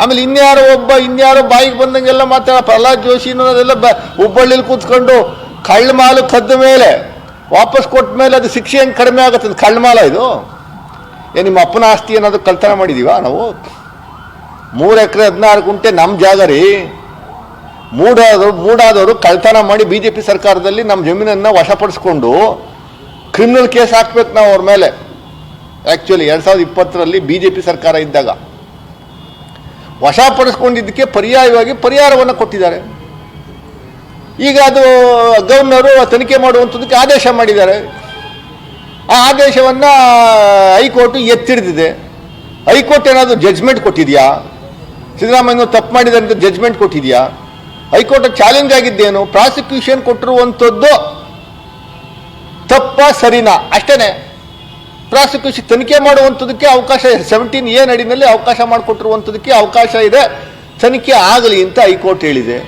ಆಮೇಲೆ ಇನ್ಯಾರೋ ಒಬ್ಬ, ಇನ್ಯಾರೋ ಬಾಯಿಗೆ ಬಂದಂಗೆಲ್ಲ ಮಾತಾಡ, ಪ್ರಹ್ಲಾದ್ ಜೋಶಿ ಅನ್ನೋದೆಲ್ಲ ಬ, ಹುಬ್ಬಳ್ಳಿಲಿ ಕೂತ್ಕೊಂಡು ಕಳ್ಳ ಮಾಲು ಕದ್ದ ಮೇಲೆ, ವಾಪಸ್ ಕೊಟ್ಟ ಮೇಲೆ ಅದು ಶಿಕ್ಷೆ ಹೆಂಗೆ ಕಡಿಮೆ ಆಗುತ್ತೆ ಕಳ್ಳಮಾಲ ಕಳ್ಳ ಮಾಲ ಇದು? ಏ, ನಿಮ್ಮ ಅಪ್ಪನ ಆಸ್ತಿ ಏನಾದರೂ ಕಳ್ತನ ಮಾಡಿದೀವ ನಾವು? ಮೂರು ಎಕರೆ ಹದಿನಾರು ಗುಂಟೆ ನಮ್ಮ ಜಾಗ ರೀ. ಮೂಡಾದವರು ಮೂಡಾದವರು ಕಳ್ತನ ಮಾಡಿ ಬಿ ಜೆ ಪಿ ಸರ್ಕಾರದಲ್ಲಿ ನಮ್ಮ ಜಮೀನನ್ನು ವಶಪಡಿಸ್ಕೊಂಡು ಕ್ರಿಮಿನಲ್ ಕೇಸ್ ಹಾಕ್ಬೇಕು ನಾವು ಅವ್ರ ಮೇಲೆ. ಆ್ಯಕ್ಚುಲಿ ಎರಡು ಸಾವಿರದ ಇಪ್ಪತ್ತರಲ್ಲಿ ಬಿ ಜೆ ಪಿ ಸರ್ಕಾರ ಇದ್ದಾಗ. ವಶಪಡಿಸ್ಕೊಂಡಿದ್ದಕ್ಕೆ ಪರ್ಯಾಯವಾಗಿ ಪರಿಹಾರವನ್ನು ಕೊಟ್ಟಿದ್ದಾರೆ. ಈಗ ಅದು ಗವರ್ನರು ತನಿಖೆ ಮಾಡುವಂಥದ್ದಕ್ಕೆ ಆದೇಶ ಮಾಡಿದ್ದಾರೆ. ಆ ಆದೇಶವನ್ನು ಹೈಕೋರ್ಟು ಎತ್ತಿಡ್ದಿದೆ. ಹೈಕೋರ್ಟ್ ಏನಾದರೂ ಜಡ್ಜ್ಮೆಂಟ್ ಕೊಟ್ಟಿದೆಯಾ? ಸಿದ್ದರಾಮಯ್ಯ ತಪ್ಪು ಮಾಡಿದ್ದಾರೆ ಅಂತ ಜಡ್ಜ್ಮೆಂಟ್ ಕೊಟ್ಟಿದೆಯಾ? ಹೈಕೋರ್ಟ್ ಚಾಲೆಂಜ್ ಆಗಿದ್ದೇನು? ಪ್ರಾಸಿಕ್ಯೂಷನ್ ಕೊಟ್ಟಿರುವಂಥದ್ದು ತಪ್ಪ ಸರಿನಾ? ಅಷ್ಟೇನೆ. ಪ್ರಾಸಿಕ್ಯೂಷನ್ ತನಿಖೆ ಮಾಡುವಂಥದಕ್ಕೆ ಅವಕಾಶ ಸೆವೆಂಟೀನ್ ಎ ನಡಿನಲ್ಲಿ ಅವಕಾಶ ಮಾಡಿಕೊಟ್ಟಿರುವಂಥದಕ್ಕೆ ಅವಕಾಶ ಇದೆ. ತನಿಖೆ ಆಗಲಿ ಅಂತ ಹೈಕೋರ್ಟ್ ಹೇಳಿದೆ.